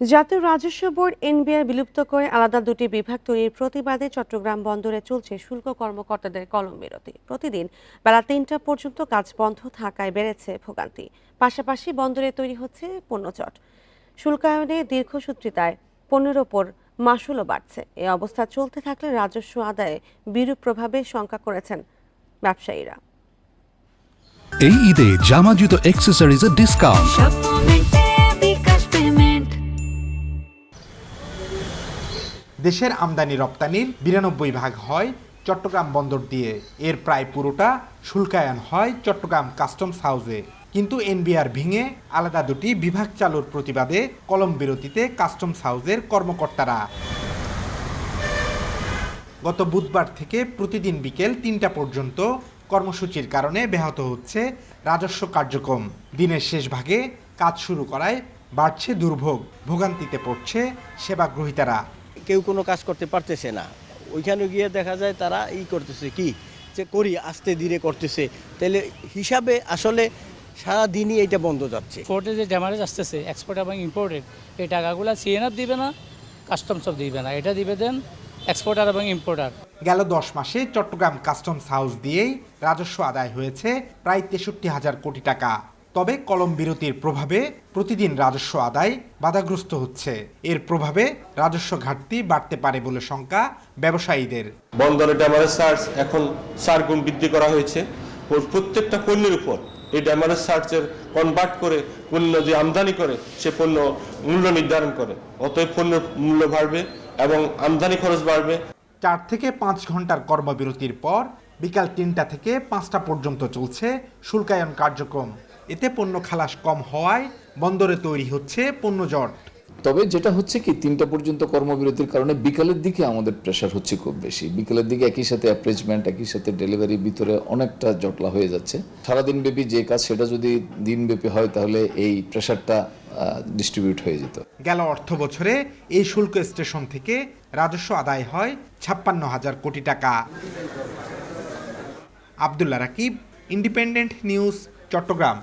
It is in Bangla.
জাতীয় রাজস্ব বোর্ড এনবিআর বিলুপ্ত করে আলাদা দুটি বিভাগ তৈরির প্রতিবাদে চট্টগ্রাম বন্দরে চলছে শুল্ক কর্মকর্তাদের কলম বিরতি। প্রতিদিন বেলা তিনটা পর্যন্ত কাজ বন্ধ থাকায় বেড়েছে ভোগান্তি। পাশাপাশি বন্দরে তৈরি হচ্ছে পণ্যচট শুল্কায়নে দীর্ঘসূত্রিতায় পণ্যের ওপর মাসুলও বাড়ছে। এই অবস্থা চলতে থাকলে রাজস্ব আদায়ে বিরূপ প্রভাবে শঙ্কা করেছেন ব্যবসায়ীরা। এই ঈদে জামা জুতো অ্যাক্সেসরিজের ডিসকাউন্ট দেশের আমদানি রপ্তানির বিরানব্বই ভাগ হয় চট্টগ্রাম বন্দর দিয়ে। এর প্রায় পুরোটা শুল্কায়ন হয় চট্টগ্রাম কাস্টমস হাউসে। কিন্তু এনবিআর ভেঙে আলাদা দুটি বিভাগ চালুর প্রতিবাদে কলম বিরতিতে কাস্টমস হাউসের কর্মকর্তারা। গত বুধবার থেকে প্রতিদিন বিকেল তিনটা পর্যন্ত কর্মসূচির কারণে ব্যাহত হচ্ছে রাজস্ব কার্যক্রম। দিনের শেষ ভাগে কাজ শুরু করায় বাড়ছে দুর্ভোগ, ভোগান্তিতে পড়ছে সেবা গ্রহীতারা কেউ কোনো কাজ করতে পারতেছে না। ওইখানে গিয়ে দেখা যায় তারা ই করতেছে কি? যে করি আস্তে ধীরে করতেছে। তাহলে হিসাবে আসলে সারা দিনই এটা বন্ধ যাচ্ছে। ফোর্টে যে ড্যামারেজ আসতেছে এক্সপোর্ট এবং ইম্পোর্টেড এই টাকাগুলো সিএনএফ দিবে না কাস্টমসও দিবে না। এটা দিবে দেন এক্সপোর্টার এবং ইম্পোর্টার গেল দশ মাসে চট্টগ্রাম কাস্টমস হাউস দিয়েই রাজস্ব আদায় হয়েছে প্রায় তেষট্টি হাজার কোটি টাকা। তবে কলম বিরতির প্রভাবে প্রতিদিন রাজস্ব আদায় বাধাগ্রস্ত হচ্ছে। এর প্রভাবে রাজস্ব ঘাটতি বাড়তে পারে বলে শঙ্কা ব্যবসায়ীদের। বন্দরে ড্যামারেজ চার্জ এখন চার গুণ বৃদ্ধি করা হয়েছে। প্রত্যেকটা পণ্যের উপর এই ড্যামারেজ চার্জের কনভার্ট করে পণ্য যে আমদানি করে সে পণ্য মূল্য নির্ধারণ করে। অতএব পণ্যের মূল্য বাড়বে এবং আমদানি খরচ বাড়বে। চার থেকে পাঁচ ঘণ্টার কর্মবিরতির পর বিকাল তিনটা থেকে পাঁচটা পর্যন্ত চলছে শুল্কায়ন কার্যক্রম। এতে পণ্য খালাস কম হওয়ায় বন্দরে তৈরি হচ্ছে পণ্য জট। তবে যেটা হচ্ছে কি তিনটা পর্যন্ত কর্মবিরতির কারণে বিকালের দিকে আমাদের প্রেশার হচ্ছে খুব বেশি। বিকালের দিকে একই সাথে অ্যাপ্রেজমেন্ট একই সাথে ডেলিভারির ভিতরে অনেকটা জটলা হয়ে যাচ্ছে। সারাদিন ব্যাপী যে কাজ সেটা যদি দিনব্যাপী হয় তাহলে এই প্রেশারটা ডিস্ট্রিবিউট হয়ে যেত। গেল অর্থ বছরে এই শুল্ক স্টেশন থেকে রাজস্ব আদায় হয় ছাপ্পান্ন হাজার কোটি টাকা। Abdullah Rakib independent news Chattogram.